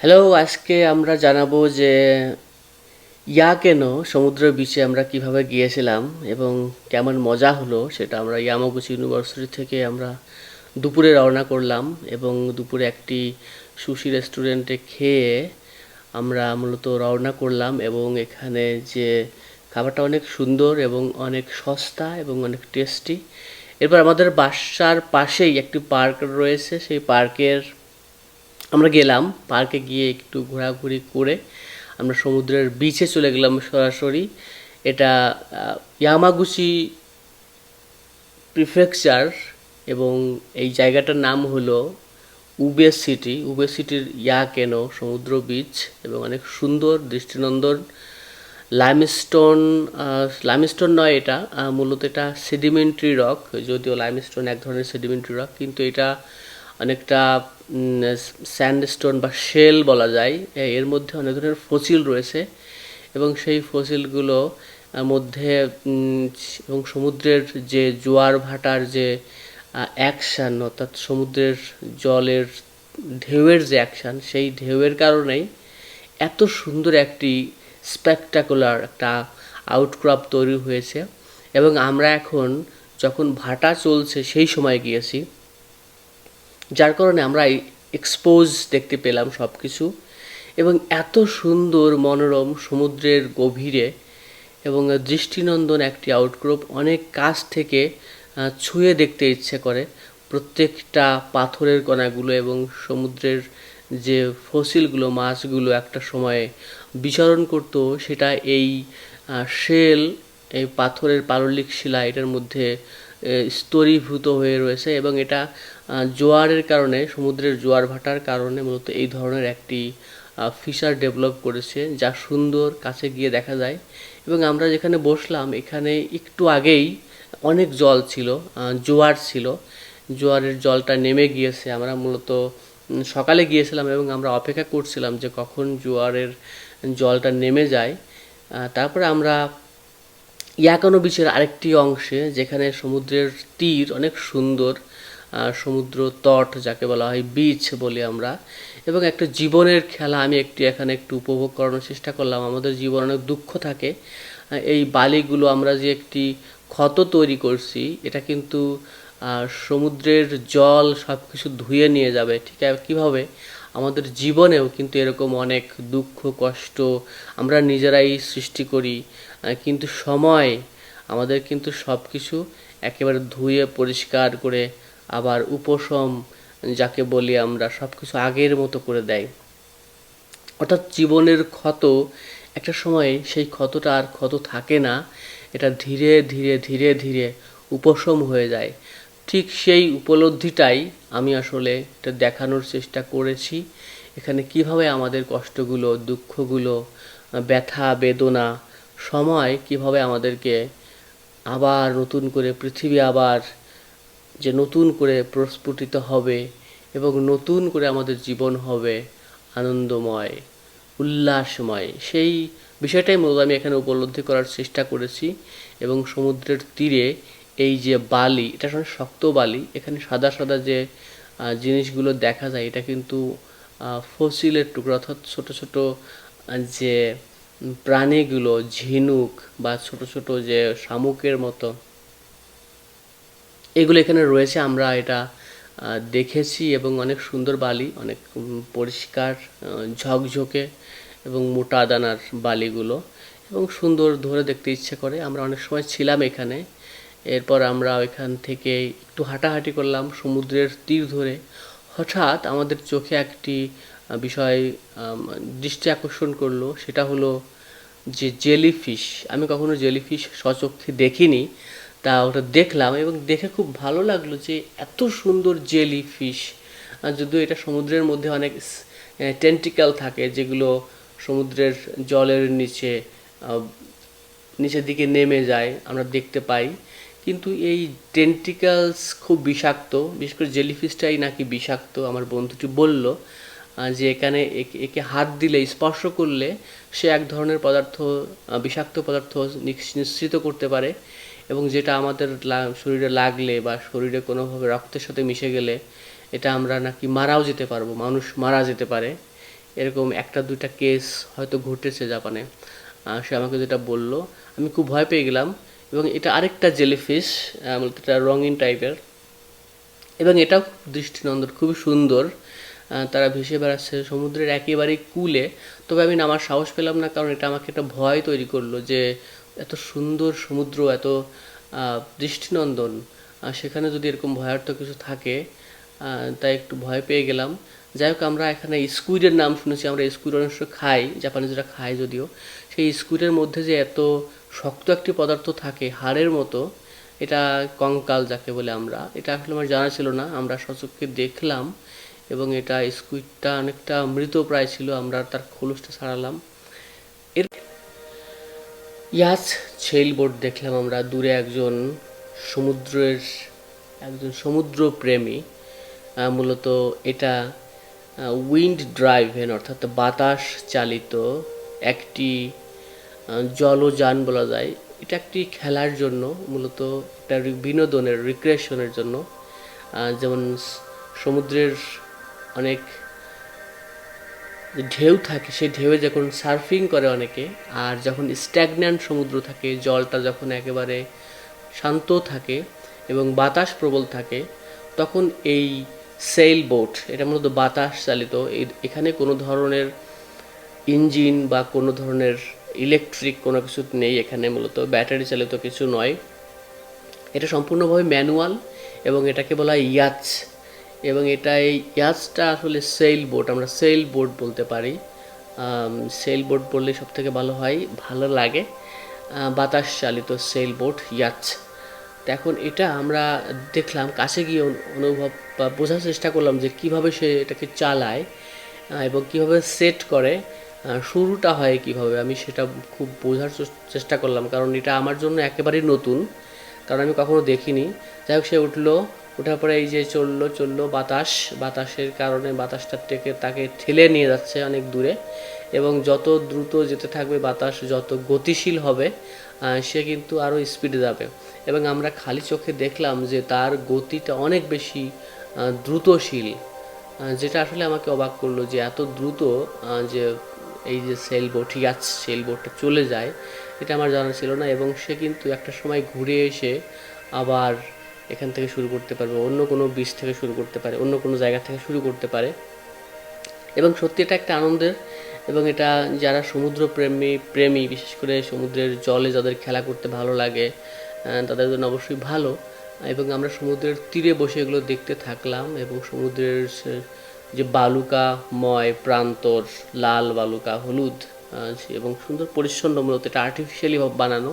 Hello, আজকে আমরা জানাব যে ইয়া কেন সমুদ্র বিচে আমরা কীভাবে গিয়েছিলাম এবং কেমন মজা হলো সেটা আমরা ইয়ামাগুচি ইউনিভার্সিটি থেকে আমরা দুপুরে রওনা করলাম এবং দুপুরে একটি সুশি রেস্টুরেন্টে খেয়ে আমরা মূলত রওনা করলাম এবং এখানে যে খাবারটা অনেক সুন্দর এবং অনেক সস্তা এবং অনেক টেস্টি এরপর আমাদের বাসার পাশেই একটি পার্ক রয়েছে, সেই পার্কের আমরা গেলাম পার্কে গিয়ে একটু ঘোরাঘুরি করে আমরা সমুদ্রের বিচে চলে গেলাম সরাসরি। এটা ইয়ামাগুচি প্রিফেকচার এবং এই জায়গাটার নাম হলো উবে সিটি উবে সিটির ইয়া কেন? সমুদ্র বিচ এবং অনেক সুন্দর দৃষ্টিনন্দন। লাইমস্টোন লাইমস্টোন নয় এটা মূলত এটা সেডিমেন্টারি রক যদিও লাইমস্টোন এক ধরনের সেডিমেন্টারি রক কিন্তু এটা অনেকটা স্যান্ডস্টোন বা শেল বলা যায় এর মধ্যে অনেক ধরনের ফসিল রয়েছে এবং সেই ফসিলগুলো মধ্যে এবং সমুদ্রের যে জোয়ার ভাটার যে অ্যাকশান অর্থাৎ সমুদ্রের জলের ঢেউয়ের যে অ্যাকশান সেই ঢেউয়ের কারণেই এত সুন্দর একটি স্পেকটাকুলার একটা আউটক্রপ তৈরি হয়েছে এবং আমরা এখন যখন ভাটা চলছে সেই সময় গিয়েছি যার কারণে আমরা এক্সপোজ দেখতে পেলাম সব কিছু এবং এত সুন্দর মনোরম সমুদ্রের গভীরে এবং দৃষ্টিনন্দন একটি আউটক্রপ অনেক কাছ থেকে ছুঁয়ে দেখতে ইচ্ছে করে। প্রত্যেকটা পাথরের কণাগুলো এবং সমুদ্রের যে ফসিলগুলো, মাছগুলো একটা সময়ে বিচরণ করতো, সেটা এই শেল, এই পাথরের পাললিক শিলা, এটার মধ্যে স্তরীভূত হয়ে রয়েছে এবং এটা জোয়ারের কারণে, সমুদ্রের জোয়ার ভাটার কারণে মূলত এই ধরনের একটি ফিশার ডেভেলপ করেছে যা সুন্দর কাছে গিয়ে দেখা যায়। এবং আমরা যেখানে বসলাম, এখানে একটু আগেই অনেক জল ছিল জোয়ার ছিল। জোয়ারের জলটা নেমে গিয়েছে। আমরা মূলত সকালে গিয়েছিলাম এবং আমরা অপেক্ষা করছিলাম যে কখন জোয়ারের জলটা নেমে যায়। তারপরে আমরা ইয়াকানো বিচের আরেকটি অংশে যেখানে সমুদ্রের তীর অনেক সুন্দর সমুদ্র তট যাকে বলা হয় বিচ বলি আমরা, এবং একটা জীবনের খেলা আমি একটু এখানে একটু উপভোগ করানোর চেষ্টা করলাম। আমাদের জীবনে অনেক দুঃখ থাকে। এই বালিগুলো আমরা যে একটি ক্ষত তৈরি করছি, এটা কিন্তু সমুদ্রের জল সব কিছু ধুয়ে নিয়ে যাবে, ঠিক কীভাবে? আমাদের জীবনেও কিন্তু এরকম অনেক দুঃখ, কষ্ট আমরা নিজেরাই সৃষ্টি করি। কিন্তু সময়, আমাদের কিন্তু সব কিছু একেবারে ধুয়ে পরিষ্কার করে আবার উপশম যাকে বলি আমরা সব কিছু আগের মতো করে দেয়। অর্থাৎ জীবনের ক্ষত, একটা সময় সেই ক্ষতটা আর ক্ষত থাকে না, এটা ধীরে ধীরে ধীরে ধীরে উপশম হয়ে যায়। ঠিক সেই উপলব্ধিটাই আমি আসলে এটা দেখানোর চেষ্টা করেছি। এখানে কীভাবে আমাদের কষ্টগুলো, দুঃখগুলো ব্যথা, বেদনা সময় কীভাবে আমাদেরকে আবার নতুন করে পৃথিবী আবার যে নতুন করে প্রস্ফুটিত হবে এবং নতুন করে আমাদের জীবন হবে আনন্দময়, উল্লাসময়। সেই বিষয়টাই মূলত আমি এখানে উপলব্ধি করার চেষ্টা করেছি এবং সমুদ্রের তীরে এই যে বালি, এটা আসলে শক্ত বালি, এখানে সাদা সাদা যে জিনিসগুলো দেখা যায়, এটা কিন্তু ফসিলের টুকরো অর্থাৎ ছোট ছোট যে প্রাণীগুলো ঝিনুক বা ছোট ছোট যে শামুকের মতো, এগুলো এখানে রয়েছে। আমরা এটা দেখেছি এবং অনেক সুন্দর বালি, অনেক পরিষ্কার ঝকঝকে এবং মোটা দানার বালিগুলো এবং সুন্দর ধরে দেখতে ইচ্ছে করে। আমরা অনেক সময় ছিলাম এখানে। এরপর আমরা ওইখান থেকে একটু হাঁটাহাঁটি করলাম সমুদ্রের তীর ধরে। হঠাৎ আমাদের চোখে একটি বিষয় দৃষ্টি আকর্ষণ করল, সেটা হলো যে জেলিফিশ, আমি কখনো জেলিফিশ সচক্ষে দেখিনি, তা ওটা দেখলাম এবং দেখে খুব ভালো লাগল যে এত সুন্দর জেলিফিশ যদিও এটা সমুদ্রের মধ্যে অনেক টেন্টিক্যাল থাকে, যেগুলো সমুদ্রের জলের নিচে নিচের দিকে নেমে যায়, আমরা দেখতে পাই, কিন্তু এই টেন্টিক্যালস খুব বিষাক্ত, বিশেষ করে জেলিফিশটাই নাকি বিষাক্ত, আমার বন্ধুটি বলল। যে এখানে একে- হাত দিলে স্পর্শ করলে সে এক ধরনের পদার্থ বিষাক্ত পদার্থ নিঃসৃত করতে পারে এবং যেটা আমাদের শরীরে লাগলে বা শরীরে কোনোভাবে রক্তের সাথে মিশে গেলে এটা আমরা নাকি মারাও যেতে পারব, মানুষ মারা যেতে পারে। এরকম একটা, দুইটা কেস হয়তো ঘটেছে জাপানে। সে আমাকে যেটা বলল, আমি খুব ভয় পেয়ে গেলাম এবং এটা আরেকটা জেলিফিশ এটা রঙিন টাইপের এবং এটাও দৃষ্টিনন্দন, খুবই সুন্দর। তারা ভেসে বেড়াচ্ছে সমুদ্রের একেবারেই কুলে। তবে আমি নামার সাহস পেলাম না, কারণ এটা আমাকে একটা ভয় তৈরি করল যে এত সুন্দর সমুদ্র, এত দৃষ্টিনন্দন সেখানে যদি এরকম ভয়ার্থ কিছু থাকে তাই একটু ভয় পেয়ে গেলাম। যাই হোক, আমরা এখানে স্কুইডের নাম শুনেছি, আমরা স্কুইড অনেক খাই, জাপানিজরা খায় যদিও। সেই স্কুইডের মধ্যে যে এত শক্ত একটি পদার্থ থাকে, হাড়ের মতো, এটা কঙ্কাল যাকে বলে আমরা, এটা আসলে আমার জানা ছিল না, আমরা সচক্ষে দেখলাম। এবং এটা স্কুইডটা অনেকটা মৃত প্রায় ছিল, আমরা তার খোলসটা ছাড়ালাম এর ইয়াস ছেইল বোট দেখলাম আমরা, দূরে একজন সমুদ্রের, একজন সমুদ্র প্রেমী মূলত এটা উইন্ড ড্রাইভেন অর্থাৎ বাতাস চালিত একটি জলযান বলা যায়। এটা একটি খেলার জন্য, মূলত একটা বিনোদনের রিক্রিয়েশনের জন্য যেমন সমুদ্রের অনেক ঢেউ থাকে সেই ঢেউয়ে যখন সার্ফিং করে অনেকে, আর যখন স্ট্যাগন্যান্ট সমুদ্র থাকে, জলটা যখন একেবারে শান্ত থাকে এবং বাতাস প্রবল থাকে, তখন এই সেল বোট এটা মূলত বাতাস চালিত এখানে কোনো ধরনের ইঞ্জিন বা কোনো ধরনের ইলেকট্রিক কোনো কিছু নেই, এখানে মূলত ব্যাটারি চালিত কিছু নয়। এটা সম্পূর্ণভাবে ম্যানুয়াল এবং এটাকে বলা হয় ইয়াচ। এবং এটা এই ইয়াচটা আসলে সেল বোট আমরা সেল বোট বলতে পারি। সেল বোট বললে সব থেকে ভালো হয়, ভালো লাগে। বাতাস চালিত সেল বোট তো এখন এটা আমরা দেখলাম, কাছে গিয়ে অনুভব বা বোঝার চেষ্টা করলাম যে কীভাবে সে এটাকে চালায় এবং কীভাবে সেট করে শুরুটা হয় কীভাবে। আমি সেটা খুব বোঝার চেষ্টা করলাম, কারণ এটা আমার জন্য একেবারেই নতুন, কারণ আমি কখনো দেখিনি। যাই হোক, সে উঠল ওঠার পরে এই যে চলল চলল বাতাস। বাতাসের কারণে বাতাসটা থেকে তাকে ঠেলে নিয়ে যাচ্ছে অনেক দূরে। এবং যত দ্রুত যেতে থাকবে বাতাস, যত গতিশীল হবে সে কিন্তু আরও স্পিডে যাবে। এবং আমরা খালি চোখে দেখলাম যে তার গতিটা অনেক বেশি দ্রুতশীল। যেটা আসলে আমাকে অবাক করল যে এত দ্রুত যে এই যে সেল বোট ইয়াচ সেল বোটটা চলে যায়, এটা আমার জানা ছিল না। এবং সে কিন্তু একটা সময় ঘুরে এসে আবার এখান থেকে শুরু করতে পারবে, অন্য কোনো বীজ থেকে শুরু করতে পারে, অন্য কোনো জায়গা থেকে শুরু করতে পারে। এবং সত্যি এটা একটা আনন্দের এবং এটা যারা সমুদ্র প্রেমী প্রেমী বিশেষ করে সমুদ্রের জলে যাদের খেলা করতে ভালো লাগে তাদের জন্য অবশ্যই ভালো। এবং আমরা সমুদ্রের তীরে বসে এগুলো দেখতে থাকলাম এবং সমুদ্রের যে বালুকা ময়, প্রান্তর, লাল বালুকা, হলুদ এবং সুন্দর পরিচ্ছন্ন মূলত এটা আর্টিফিশিয়ালি বানানো।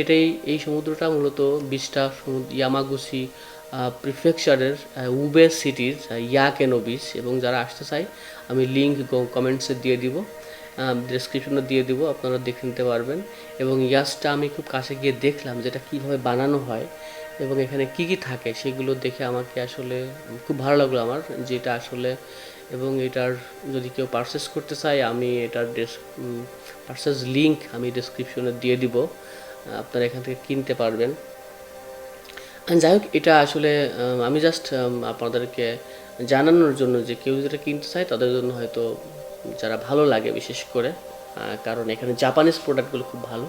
এটাই, এই সমুদ্রটা মূলত বিচটা সমুদ্র ইয়ামাগুচি প্রিফেকচারের উবে সিটির ইয়াকেনো বিচ এবং যারা আসতে চায়, আমি লিঙ্ক কমেন্টসে দিয়ে দিব ডেসক্রিপশনে দিয়ে দিব, আপনারা দেখে নিতে পারবেন। এবং ইয়াসটা আমি খুব কাছে গিয়ে দেখলাম যেটা কীভাবে বানানো হয় এবং এখানে কি কি থাকে, সেগুলো দেখে আমাকে আসলে খুব ভালো লাগল আমার, যেটা আসলে, এবং এটার যদি কেউ পারচেস করতে চায়, আমি এটার পারচেস লিঙ্ক আমি ডেসক্রিপশনে দিয়ে দিব। আপনারা এখান থেকে কিনতে পারবেন। যাই হোক, এটা আসলে আমি জাস্ট আপনাদেরকে জানানোর জন্য যে কেউ যেটা কিনতে চায়, তাদের জন্য হয়তো যারা ভালো লাগে বিশেষ করে কারণ এখানে জাপানিজ প্রোডাক্টগুলো খুব ভালো।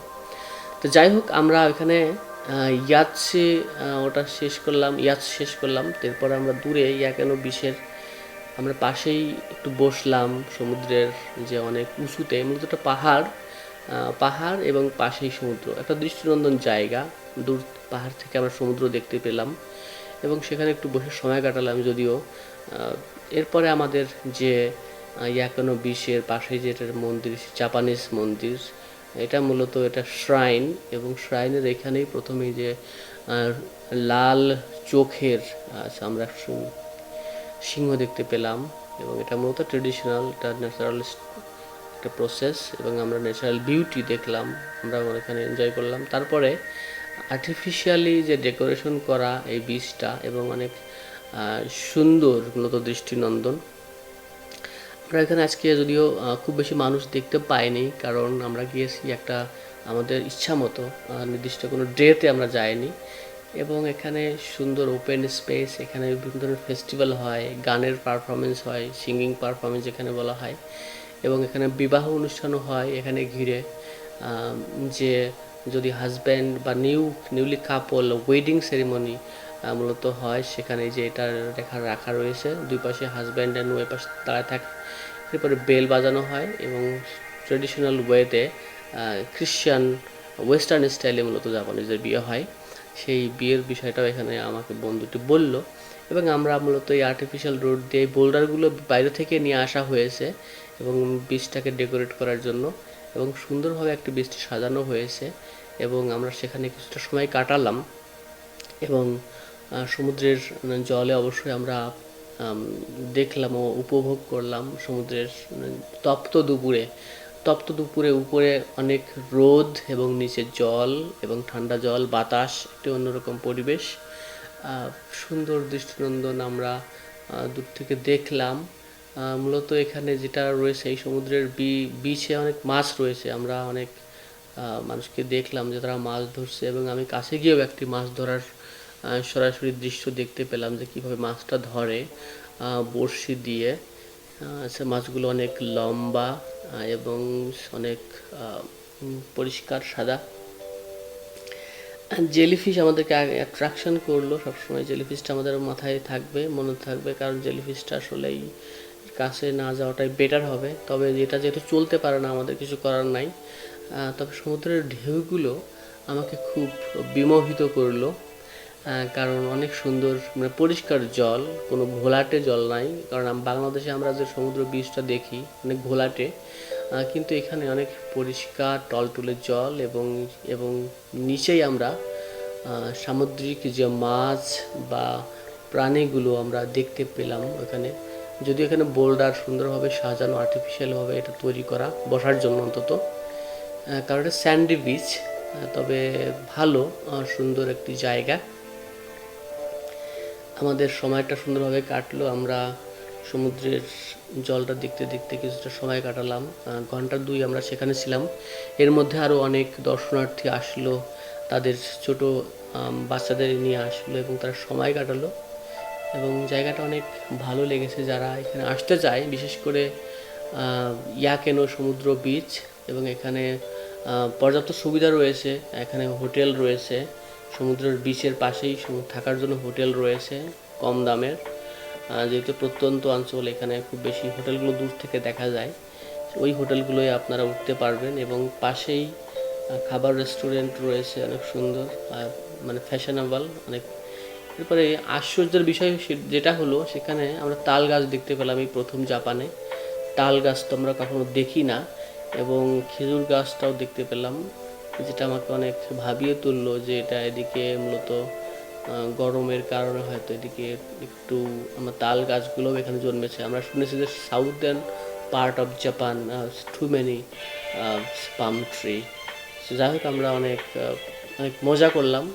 তো যাই হোক, আমরা এখানে ইয়াচ্ছে ওটা শেষ করলাম, ইয়াচ শেষ করলাম। তারপর আমরা দূরে, ইয়াকেনো বিশের, আমরা পাশেই একটু বসলাম সমুদ্রের যে অনেক উঁচুতে, মূলত একটা পাহাড়। পাহাড় এবং পাশেই সমুদ্র। একটা দৃষ্টিনন্দন জায়গা। দূর পাহাড় থেকে আমরা সমুদ্র দেখতে পেলাম এবং সেখানে একটু বসে সময় কাটালাম যদিও। এরপরে আমাদের যে ইয়াকানো বিশের পাশে যে এটার মন্দির জাপানিজ মন্দির, এটা মূলত এটা শ্রাইন এবং শ্রাইনের এখানেই প্রথমেই যে লাল চোখের আমরা সিংহ দেখতে পেলাম এবং এটা মূলত ট্রেডিশনাল এটা ন্যাচারাল একটা প্রসেস এবং আমরা ন্যাচারাল বিউটি দেখলাম আমরা এখানে এনজয় করলাম। তারপরে আর্টিফিশিয়ালি যে ডেকোরেশন করা এই বীজটা এবং অনেক সুন্দর মূলত দৃষ্টিনন্দন। আমরা এখানে আজকে যদিও খুব বেশি মানুষ দেখতে পাইনি, কারণ আমরা গিয়েছি একটা আমাদের ইচ্ছা মতো নির্দিষ্ট কোনো ডেতে আমরা যাইনি। এবং এখানে সুন্দর ওপেন স্পেস এখানে বিভিন্ন ধরনের ফেস্টিভ্যাল হয়, গানের পারফরমেন্স হয় সিঙ্গিং পারফরমেন্স এখানে বলা হয়, এবং এখানে বিবাহ অনুষ্ঠানও হয় এখানে ঘিরে। যে যদি হাজব্যান্ড বা new newly couple wedding ceremony মূলত হয়, সেখানে যে এটা রেখা, রাখা রয়েছে, দুই পাশে হাজব্যান্ড অ্যান্ড ওয়ে পাশে দাঁড়ায় থাকে, এরপরে বেল বাজানো হয় এবং ট্রেডিশনাল ওয়েতে খ্রিশ্চান ওয়েস্টার্ন স্টাইলে মূলত জাপানিজদের বিয়ে হয়। সেই বিয়ের বিষয়টাও এখানে আমাকে বন্ধুটি বলল। এবং আমরা মূলত এই আর্টিফিশিয়াল রোড দিয়ে বোল্ডারগুলো বাইরে থেকে নিয়ে আসা হয়েছে এবং বীজটাকে ডেকোরেট করার জন্য। এবং সুন্দরভাবে একটি বীজটি সাজানো হয়েছে এবং আমরা সেখানে কিছুটা সময় কাটালাম। এবং সমুদ্রের জলে অবশ্যই আমরা দেখলাম ও উপভোগ করলাম সমুদ্রের তপ্ত দুপুরে। তপ্ত দুপুরে উপরে অনেক রোদ এবং নিচে জল এবং ঠান্ডা জল, বাতাস, একটি অন্যরকম পরিবেশ। সুন্দর দৃষ্টিনন্দন আমরা দূর থেকে দেখলাম। মূলত এখানে যেটা রয়েছে এই সমুদ্রের বি, বিচে অনেক মাছ রয়েছে। আমরা অনেক মানুষকে দেখলাম যে তারা মাছ ধরছে এবং আমি কাছে গিয়েও একটি মাছ ধরার সরাসরি দৃশ্য দেখতে পেলাম যে কীভাবে মাছটা ধরে বড়শি দিয়ে। সে মাছগুলো অনেক লম্বা এবং অনেক পরিষ্কার, সাদা। জেলিফিশ আমাদেরকে অ্যাট্রাকশন করল। সবসময় জেলিফিশটা আমাদের মাথায় থাকবে, মনে থাকবে, কারণ জেলিফিশটা আসলেই কাছে না যাওয়াটাই বেটার হবে। তবে এটা যেহেতু চলতে পারে না, আমাদের কিছু করার নাই। তবে সমুদ্রের ঢেউগুলো আমাকে খুব বিমোহিত করল। কারণ অনেক সুন্দর মানে পরিষ্কার জল, কোনো ঘোলাটে জল নাই। কারণ বাংলাদেশে আমরা যে সমুদ্র বীজটা দেখি, অনেক ঘোলাটে কিন্তু এখানে অনেক পরিষ্কার টলটলে জল এবং এবং নিচেই আমরা সামুদ্রিক যে মাছ বা প্রাণীগুলো আমরা দেখতে পেলাম ওখানে। যদিও এখানে বোল্ডার সুন্দরভাবে সাজানো আর্টিফিশিয়ালভাবে এটা তৈরি করা বসার জন্য অন্তত। কারণ এটা স্যান্ডি বিচ তবে ভালো সুন্দর একটি জায়গা। আমাদের সময়টা সুন্দরভাবে কাটলো। আমরা সমুদ্রের জলটা দেখতে দেখতে কিছুটা সময় কাটালাম। ঘণ্টা দুই আমরা সেখানে ছিলাম। এর মধ্যে আরও অনেক দর্শনার্থী আসলো, তাদের ছোট বাচ্চাদের নিয়ে আসলো এবং তারা সময় কাটালো এবং জায়গাটা অনেক ভালো লেগেছে যারা এখানে আসতে চায়। বিশেষ করে ইয়াকেনো সমুদ্র বিচ এবং এখানে পর্যাপ্ত সুবিধা রয়েছে, এখানে হোটেল রয়েছে। সমুদ্রের বিচের পাশেই থাকার জন্য হোটেল রয়েছে, কম দামের। যেহেতু প্রত্যন্ত অঞ্চল, এখানে খুব বেশি হোটেলগুলো দূর থেকে দেখা যায়। ওই হোটেলগুলোয় আপনারা উঠতে পারবেন এবং পাশেই খাবার রেস্টুরেন্ট রয়েছে, অনেক সুন্দর, আর মানে ফ্যাশনেবল অনেক এরপরে আশ্চর্যের বিষয় যেটা হলো, সেখানে আমরা তাল গাছ দেখতে পেলাম এই প্রথম জাপানে। তাল গাছ তো আমরা কখনো দেখি না, এবং খেজুর গাছটাও দেখতে পেলাম। যেটা আমাকে অনেক ভাবিয়ে তুললো যে এটা এদিকে মূলত গরমের কারণে হয়তো এদিকে একটু আমার তাল গাছগুলোও এখানে জন্মেছে। আমরা শুনেছি যে southern part of Japan too many palm tree যাই হোক, আমরা অনেক অনেক মজা করলাম।